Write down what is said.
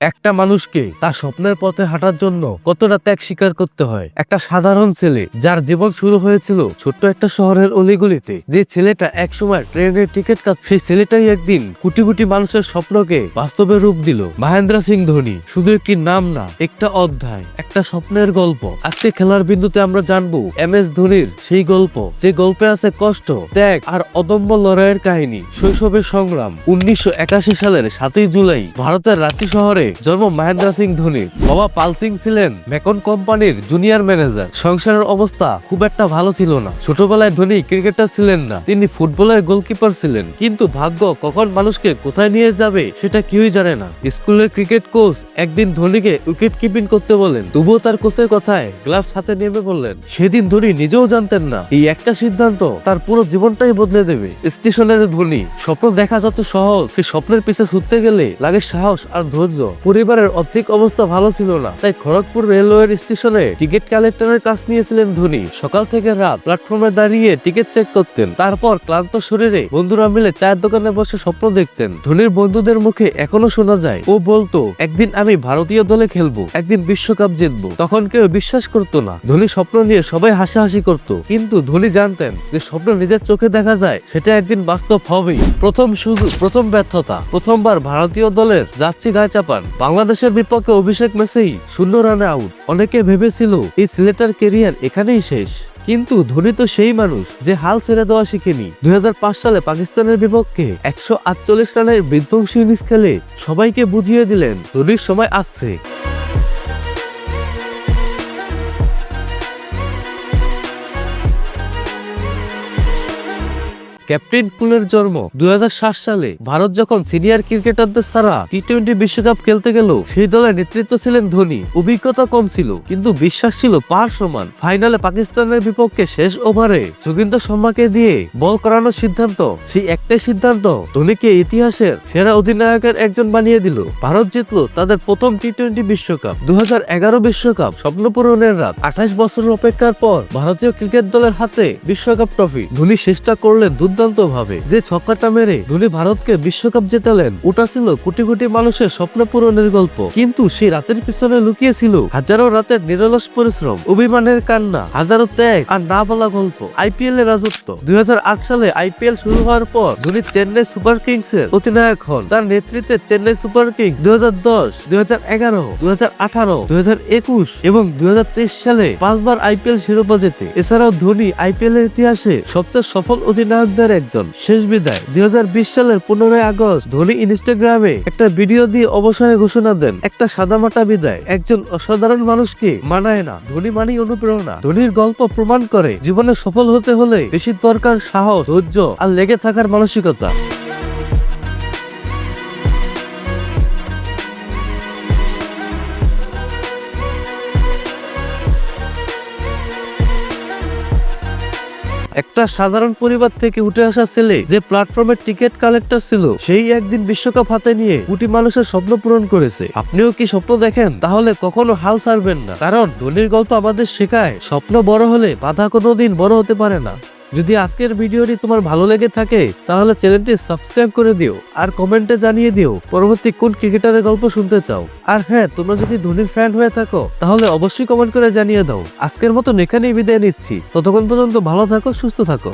একটা মানুষকে তার স্বপ্নের পথে হাঁটার জন্য কতটা ত্যাগ স্বীকার করতে হয়? একটা সাধারণ ছেলে যার জীবন শুরু হয়েছিল ছোট্ট একটা শহরের অলিগলিতে, যে ছেলেটা একসময় ট্রেনের টিকিট কাট সেই ছেলেটাই একদিন কোটি কোটি মানুষের স্বপ্নকে বাস্তবে রূপ দিল। মহেন্দ্র সিং ধোনি, শুধু একটি নাম না, একটা অধ্যায়, একটা স্বপ্নের গল্প। আজকে খেলার বিন্দুতে আমরা জানব এম এস ধোনির সেই গল্প, যে গল্পে আছে কষ্ট, ত্যাগ আর অদম্য লড়াইয়ের কাহিনী। শৈশবের সংগ্রাম, উনিশশো একাশি সালের সাতই জুলাই, ভারতের রাঁচি শহরে জন্ম মহেন্দ্র সিং ধোনির বাবা পাল সিং ছিলেন মেকন কোম্পানির জুনিয়র ম্যানেজার সংসারের অবস্থা খুব একটা ভালো ছিল না। ছোটবেলায় ধোনি ক্রিকেটার ছিলেন না, তিনি ফুটবলের গোলকিপার ছিলেন। কিন্তু ভাগ্য কখন মানুষকে কোথায় নিয়ে যাবে সেটা কেউই জানে না। স্কুলের ক্রিকেট কোচ একদিন ধোনিকে উইকেট কিপিং করতে বলেন, তবুও তার কোচের কথায় গ্লাভস হাতে নেমে বললেন। সেদিন ধোনি নিজেও জানতেন না, এই একটা সিদ্ধান্ত তার পুরো জীবনটাই বদলে দেবে। স্টেশনের ধোনি, স্বপ্ন দেখা যত সহজ, সেই স্বপ্নের পিছে ছুটতে গেলে লাগে সাহস আর ধৈর্য। পরিবারের আর্থিক অবস্থা ভালো ছিল না। তাই খড়গপুর রেলওয়ের স্টেশনে টিকিট কালেক্টরের কাজ নিয়েছিলেন ধোনি। সকাল থেকে রাত প্ল্যাটফর্মে দাঁড়িয়ে টিকিট চেক করতেন। তারপর ক্লান্ত শরীরে বন্ধুরা মিলে চায়ের দোকানে বসে স্বপ্ন দেখতেন। ধোনির বন্ধুদের মুখে এখনও শোনা যায়, ও বলতো, একদিন আমি ভারতীয় দলে খেলব, একদিন বিশ্বকাপ জিতবো। তখন কেউ বিশ্বাস করতো না। ধোনি স্বপ্ন নিয়ে সবাই হাসাহাসি করত। কিন্তু ধোনি জানতেন যে স্বপ্ন নিজের চোখে দেখা যায়, সেটা একদিন বাস্তব হবেই। প্রথম সুযোগ, প্রথম ব্যর্থতা, প্রথমবার ভারতীয় দলের যাচ্ছি গায়ে চাপান। বাংলাদেশের বিপক্ষে অভিষেক ম্যাচেই শূন্য রানে আউট। অনেকে ভেবেছিল এই সিলেটার কেরিয়ার এখানেই শেষ। কিন্তু ধোনি তো সেই মানুষ যে হাল ছেড়ে দেওয়া শিখেনি। দুই হাজার পাঁচ সালে পাকিস্তানের বিপক্ষে একশো আটচল্লিশ রানের বিধ্বংসী ইনিংস খেলে সবাইকে বুঝিয়ে দিলেন ধোনির সময় আসছে। ক্যাপ্টেন কুলের জন্ম দুই হাজার সাত সালে। ভারত যখন সিনিয়র ক্রিকেটারদের ছাড়া টি টোয়েন্টি বিশ্বকাপ খেলতে গেল, সেই দলের নেতৃত্ব ছিলেন ধোনি। অভিজ্ঞতা কম ছিল, কিন্তু বিশ্বাস ছিল পার সমান। ফাইনালে পাকিস্তানের বিপক্ষে শেষ ওভারে যোগিন্দর শর্মাকে দিয়ে বল করানোর সিদ্ধান্ত। সেই একটাই সিদ্ধান্ত, ধোনিকে ইতিহাসের সেরা অধিনায়কের একজন বানিয়ে দিল। ভারত জিতলো তাদের প্রথম টি টোয়েন্টি বিশ্বকাপ দু বিশ্বকাপ স্বপ্ন পূরণের রাত। আঠাশ বছরের অপেক্ষার পর ভারতীয় ক্রিকেট দলের হাতে বিশ্বকাপ ট্রফি। ধোনি চেষ্টা করলেন দুর্দান্ত ভাবে যে ছক্কাটা মেরে ধোনি ভারতকে বিশ্বকাপ জেতালেন, ওটা ছিল কোটি কোটি মানুষের স্বপ্ন পূরণের গল্প। কিন্তু সেই রাতের পিছনে লুকিয়ে ছিল হাজারো রাতের নিরলস পরিশ্রম, অভিমানের কান্না, হাজারো ত্যাগ আর না বলা গল্প। আইপিএল এর রাজত্ব। দুই সালে আইপিএল শুরু হওয়ার পর ধোনি চেন্নাই সুপার কিংস এর অধিনায়ক হন। তার নেতৃত্বে চেন্নাই সুপার কিং দুই হাজার দশ, দুই হাজার এগারো, দুই হাজার আঠারো, দুই হাজার একুশ এবং দুই হাজার তেইশ সালে পাঁচবার আইপিএল শিরোপা জেতে। এছাড়াও ধোনি আইপিএল এর ইতিহাসে সবচেয়ে সফল অধিনায়কদের একজন। শেষ বিদায়। দুই সালের পনেরোই আগস্ট ধোনি ইনস্টাগ্রামে একটা ভিডিও দিয়ে অবসরে ঘোষণা দেন। একটা সাদামাটা বিদায়। একজন অসাধারণ মানুষকে মানায় না। ধোনি মানেই অনুপ্রেরণা। ধোনির গল্প প্রমাণ করে জীবনে সফল হতে হলে বেশি দরকার সাহস, ধৈর্য আর লেগে থাকার মানসিকতা। একটা সাধারণ পরিবার থেকে উঠে আসা ছেলে যে প্ল্যাটফর্মের টিকিট কালেক্টর ছিল, সেই একদিন বিশ্বকাপ হাতে নিয়ে কোটি মানুষের স্বপ্ন পূরণ করেছে। আপনিও কি স্বপ্ন দেখেন? তাহলে কখনো হাল ছাড়বেন না। কারণ ধোনির গল্প আমাদের শেখায়, স্বপ্ন বড় হলে বাধা কোনোদিন বড় হতে পারে না। যদি আজকের ভিডিওটি তোমার ভালো লেগে থাকে, তাহলে চ্যানেলটি সাবস্ক্রাইব করে দিও আর কমেন্টে জানিয়ে দিও পরবর্তী কোন ক্রিকেটারের গল্প শুনতে চাও। আর হ্যাঁ তোমরা যদি ধোনির ফ্যান হয়ে থাকো, তাহলে অবশ্যই কমেন্ট করে জানিয়ে দাও। আজকের মতন এখানেই বিদায় নিচ্ছি। ততক্ষণ পর্যন্ত ভালো থাকো, সুস্থ থাকো।